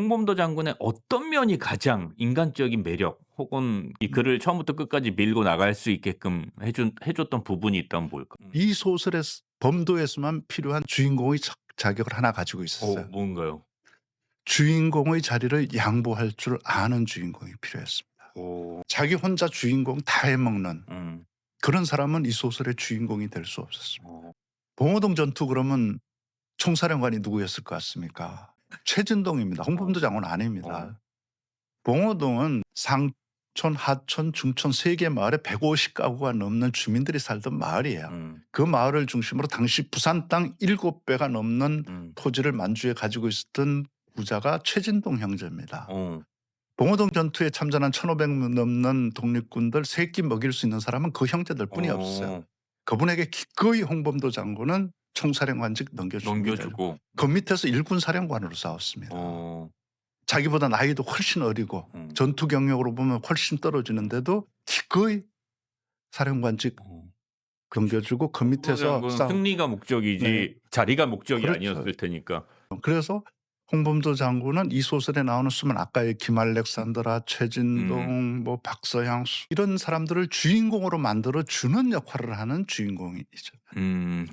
홍범도 장군의 어떤 면이 가장 인간적인 매력 혹은 이 글을 처음부터 끝까지 밀고 나갈 수 있게끔 해준 해줬던 부분이 있다면 뭘까? 이 소설의 범도에서만 필요한 주인공의 자- 자격을 하나 가지고 어, 있었어요. 뭔가요? 주인공의 자리를 양보할 줄 아는 주인공이 필요했습니다. 오, 자기 혼자 주인공 다 해먹는 음, 그런 사람은 이 소설의 주인공이 될 수 없었습니다. 어, 봉오동 전투 그러면 총사령관이 누구였을 것 같습니까? 최진동입니다. 홍범도 장군 아닙니다. 어. 봉오동은 상촌, 하촌, 중촌 세 개 마을에 150가구가 넘는 주민들이 살던 마을이에요. 음, 그 마을을 중심으로 당시 부산 땅 7배가 넘는 음, 토지를 만주에 가지고 있었던 부자가 최진동 형제입니다. 어, 봉오동 전투에 참전한 1,500 넘는 독립군들 세끼 먹일 수 있는 사람은 그 형제들 뿐이 어, 없어요. 그분에게 기꺼이 홍범도 장군은 총사령관직. 넘겨주고, 그 밑에서 일군 사령관으로 싸웠습니다. 어, 자기보다 나이도 훨씬 어리고 음, 전투 경력으로 보면 훨씬 떨어지는데도 기꺼이 사령관직 어. 넘겨주고 그 밑에서 싸우. 승리가 목적이지 네. 자리가 목적이 그렇죠. 아니었을 테니까. 그래서 홍범도 장군은 이 소설에 나오는 수만 아까의 김알렉산드라, 최진동, 음. 뭐 박서양 수- 이런 사람들을 주인공으로 만들어 주는 역할을 하는 주인공이죠. 음,